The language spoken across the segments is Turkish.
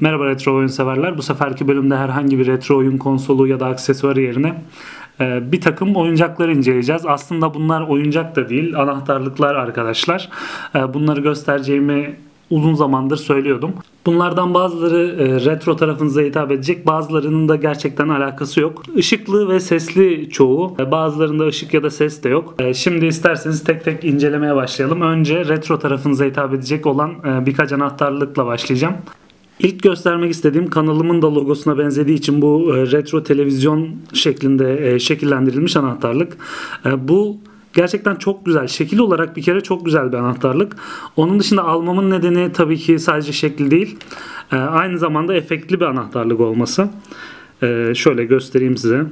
Merhaba retro oyun severler. Bu seferki bölümde herhangi bir retro oyun konsolu ya da aksesuarı yerine e, bir takım oyuncaklar inceleyeceğiz. Aslında bunlar oyuncak da değil, anahtarlıklar arkadaşlar. E, bunları göstereceğimi uzun zamandır söylüyordum. Bunlardan bazıları e, retro tarafınıza hitap edecek, bazılarının da gerçekten alakası yok. Işıklı ve sesli çoğu, bazılarında ışık ya da ses de yok. Şimdi isterseniz tek tek incelemeye başlayalım. Önce retro tarafınıza hitap edecek olan birkaç anahtarlıkla başlayacağım. İlk göstermek istediğim kanalımın da logosuna benzediği için bu e, retro televizyon şeklinde e, şekillendirilmiş anahtarlık. E, bu gerçekten çok güzel. Şekil olarak bir kere çok güzel bir anahtarlık. Onun dışında almamın nedeni tabii ki sadece şekil değil. Aynı zamanda efektli bir anahtarlık olması. Şöyle göstereyim size.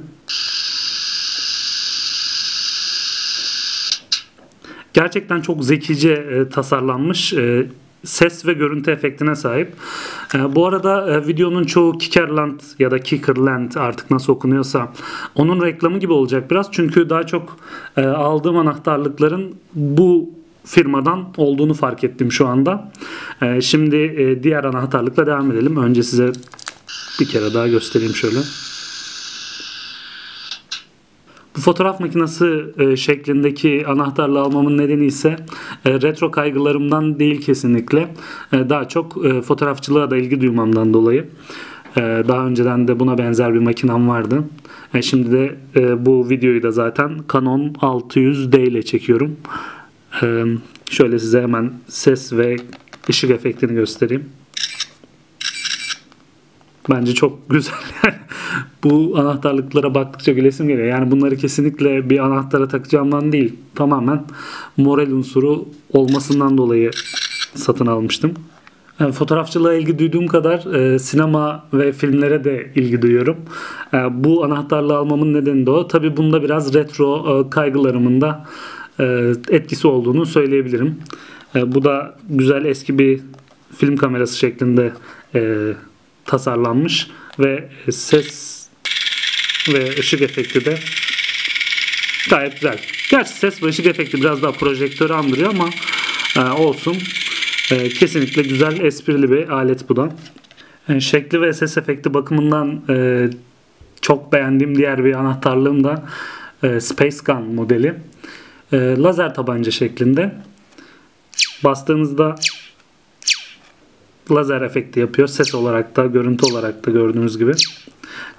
Gerçekten çok zekice tasarlanmış ses ve görüntü efektine sahip. E, bu arada e, videonun çoğu Kickerland ya da Kickerland artık nasıl okunuyorsa onun reklamı gibi olacak biraz. Çünkü daha çok e, aldığım anahtarlıkların bu firmadan olduğunu fark ettim şu anda. E, şimdi diğer anahtarlıkla devam edelim. Önce size bir kere daha göstereyim şöyle. Fotoğraf makinesi e, şeklindeki anahtarla almamın nedeni ise e, retro kaygılarımdan değil kesinlikle. E, daha çok e, fotoğrafçılığa da ilgi duymamdan dolayı. E, daha önceden de buna benzer bir makinem vardı. E, şimdi de e, bu videoyu da zaten Canon 600D ile çekiyorum. E, şöyle size hemen ses ve ışık efektini göstereyim. Bence çok güzel yani. Bu anahtarlıklara baktıkça gülesim geliyor. Yani bunları kesinlikle bir anahtara takacağımdan değil. Tamamen moral unsuru olmasından dolayı satın almıştım. Yani e, fotoğrafçılığa ilgi duyduğum kadar e, sinema ve filmlere de ilgi duyuyorum. E, bu anahtarlığı almamın nedeni de o. Tabi bunda biraz retro e, kaygılarımın da e, etkisi olduğunu söyleyebilirim. E, bu da güzel eski bir film kamerası şeklinde e, tasarlanmış ve ses ve ışık efekti de gayet güzel. Gerçi ses ve ışık efekti biraz daha projektörü andırıyor ama e, olsun. E, kesinlikle güzel, esprili bir alet bu da. E, şekli ve ses efekti bakımından e, çok beğendiğim diğer bir anahtarlığım da e, Space Gun modeli. E, lazer tabanca şeklinde. Bastığınızda lazer efekti yapıyor. Ses olarak da, görüntü olarak da gördüğünüz gibi.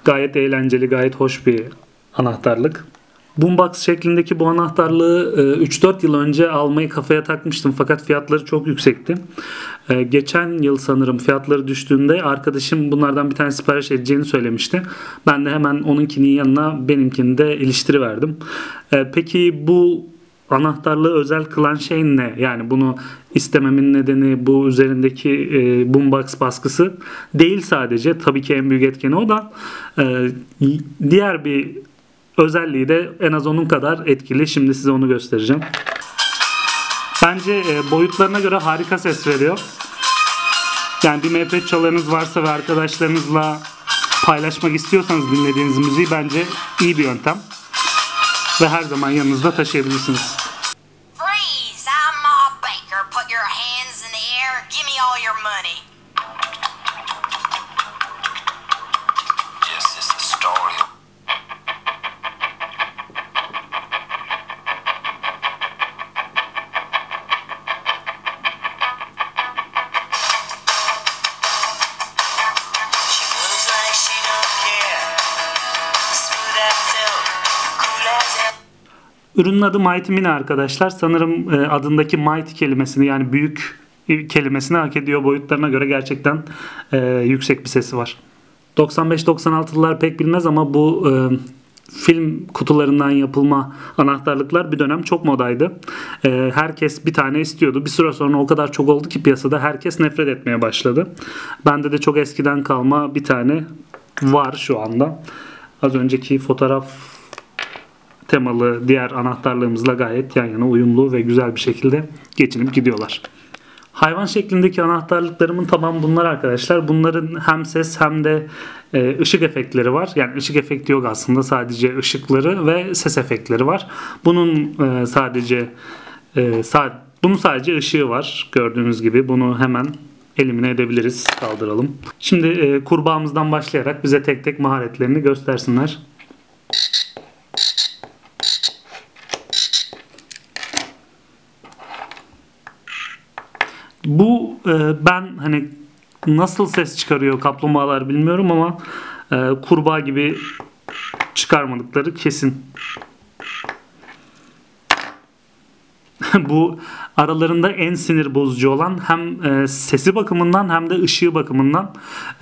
Gayet eğlenceli, gayet hoş bir anahtarlık. Boombox şeklindeki bu anahtarlığı 3-4 e, yıl önce almayı kafaya takmıştım fakat fiyatları çok yüksekti. E, geçen yıl sanırım fiyatları düştüğünde arkadaşım bunlardan bir tane sipariş edeceğini söylemişti. Ben de hemen onunkinin yanına benimkini de iliştiriverdim. E, peki bu anahtarlığı özel kılan şey ne? Yani bunu istememin nedeni bu üzerindeki e, boombox baskısı değil sadece. Tabii ki en büyük etkeni o da e, diğer bir özelliği de en az onun kadar etkili. Şimdi size onu göstereceğim. Bence e, boyutlarına göre harika ses veriyor. Yani bir MP çalarınız varsa ve arkadaşlarınızla paylaşmak istiyorsanız dinlediğiniz müziği bence iyi bir yöntem ve her zaman yanınızda taşıyabilirsiniz. Ürünün adı Mighty Mini arkadaşlar. Sanırım e, adındaki Mighty kelimesini yani büyük kelimesini hak ediyor boyutlarına göre gerçekten e, yüksek bir sesi var. 95-96'lılar pek bilmez ama bu e, film kutularından yapılma anahtarlıklar bir dönem çok modaydı. Herkes bir tane istiyordu. Bir süre sonra o kadar çok oldu ki piyasada herkes nefret etmeye başladı. Bende de çok eskiden kalma bir tane var şu anda. Az önceki fotoğraf temalı diğer anahtarlığımızla gayet yan yana uyumlu ve güzel bir şekilde geçinip gidiyorlar. Hayvan şeklindeki anahtarlıklarımın tamam bunlar arkadaşlar. Bunların hem ses hem de e, ışık efektleri var. Yani ışık efekti yok aslında sadece ışıkları ve ses efektleri var. Bunun e, sadece e, bunun sadece ışığı var gördüğünüz gibi. Bunu hemen elimine edebiliriz. Kaldıralım. Şimdi kurbağamızdan başlayarak bize tek tek maharetlerini göstersinler. Bu e, ben hani nasıl ses çıkarıyor kaplumbağalar bilmiyorum ama e, kurbağa gibi çıkarmadıkları kesin. Bu aralarında en sinir bozucu olan hem e, sesi bakımından hem de ışığı bakımından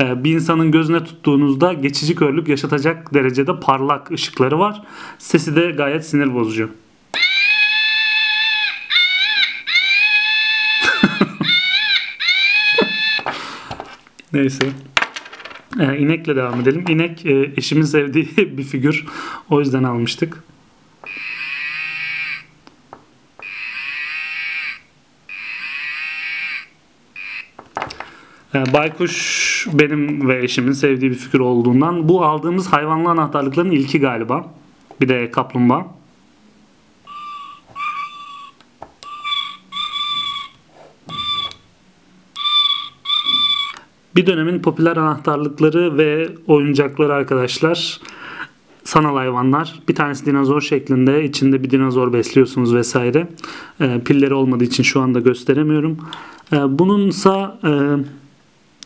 e, bir insanın gözüne tuttuğunuzda geçici körlük yaşatacak derecede parlak ışıkları var. Sesi de gayet sinir bozucu. Neyse. Ee, inekle devam edelim. İnek e, eşimin sevdiği bir figür. O yüzden almıştık. Ee, Baykuş benim ve eşimin sevdiği bir figür olduğundan bu aldığımız hayvanlı anahtarlıkların ilki galiba. Bir de kaplumbağa. Bir dönemin popüler anahtarlıkları ve oyuncakları arkadaşlar. Sanal hayvanlar. Bir tanesi dinozor şeklinde. içinde bir dinozor besliyorsunuz vesaire. E, pilleri olmadığı için şu anda gösteremiyorum. E, bununsa e,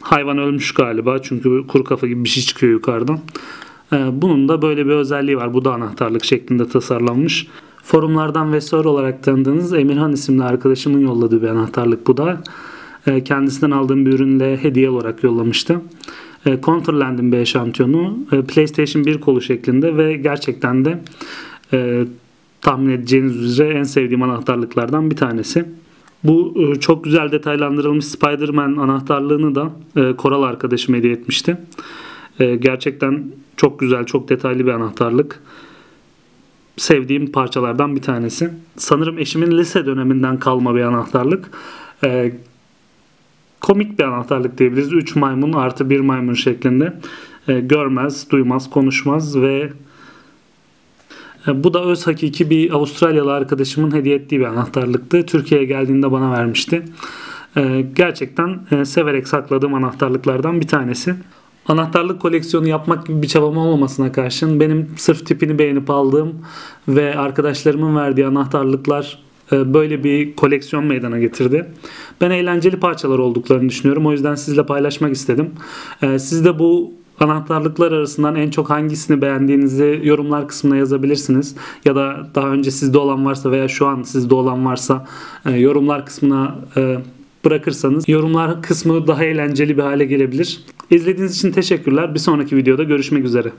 hayvan ölmüş galiba. Çünkü kuru kafa gibi bir şey çıkıyor yukarıdan. E, bunun da böyle bir özelliği var. Bu da anahtarlık şeklinde tasarlanmış. Forumlardan vesaire olarak tanıdığınız Emirhan isimli arkadaşımın yolladığı bir anahtarlık bu da. E, kendisinden aldığım bir ürünle hediye olarak yollamıştı. E, Controlland'in bir eşantiyonu e, PlayStation 1 kolu şeklinde ve gerçekten de tahmin edeceğiniz üzere en sevdiğim anahtarlıklardan bir tanesi. Bu çok güzel detaylandırılmış Spider-Man anahtarlığını da Koral arkadaşım hediye etmişti. Gerçekten çok güzel, çok detaylı bir anahtarlık. Sevdiğim parçalardan bir tanesi. Sanırım eşimin lise döneminden kalma bir anahtarlık komik bir anahtarlık diyebiliriz. 3 maymun artı 1 maymun şeklinde. E, görmez, duymaz, konuşmaz ve e, bu da öz hakiki bir Avustralyalı arkadaşımın hediye ettiği bir anahtarlıktı. Türkiye'ye geldiğinde bana vermişti. E, gerçekten e, severek sakladığım anahtarlıklardan bir tanesi. Anahtarlık koleksiyonu yapmak gibi bir çabam olmamasına karşın benim sırf tipini beğenip aldığım ve arkadaşlarımın verdiği anahtarlıklar böyle bir koleksiyon meydana getirdi. Ben eğlenceli parçalar olduklarını düşünüyorum. O yüzden sizle paylaşmak istedim. E, siz de bu anahtarlıklar arasından en çok hangisini beğendiğinizi yorumlar kısmına yazabilirsiniz. Ya da daha önce sizde olan varsa veya şu an sizde olan varsa e, yorumlar kısmına bırakırsanız yorumlar kısmı daha eğlenceli bir hale gelebilir. İzlediğiniz için teşekkürler. Bir sonraki videoda görüşmek üzere.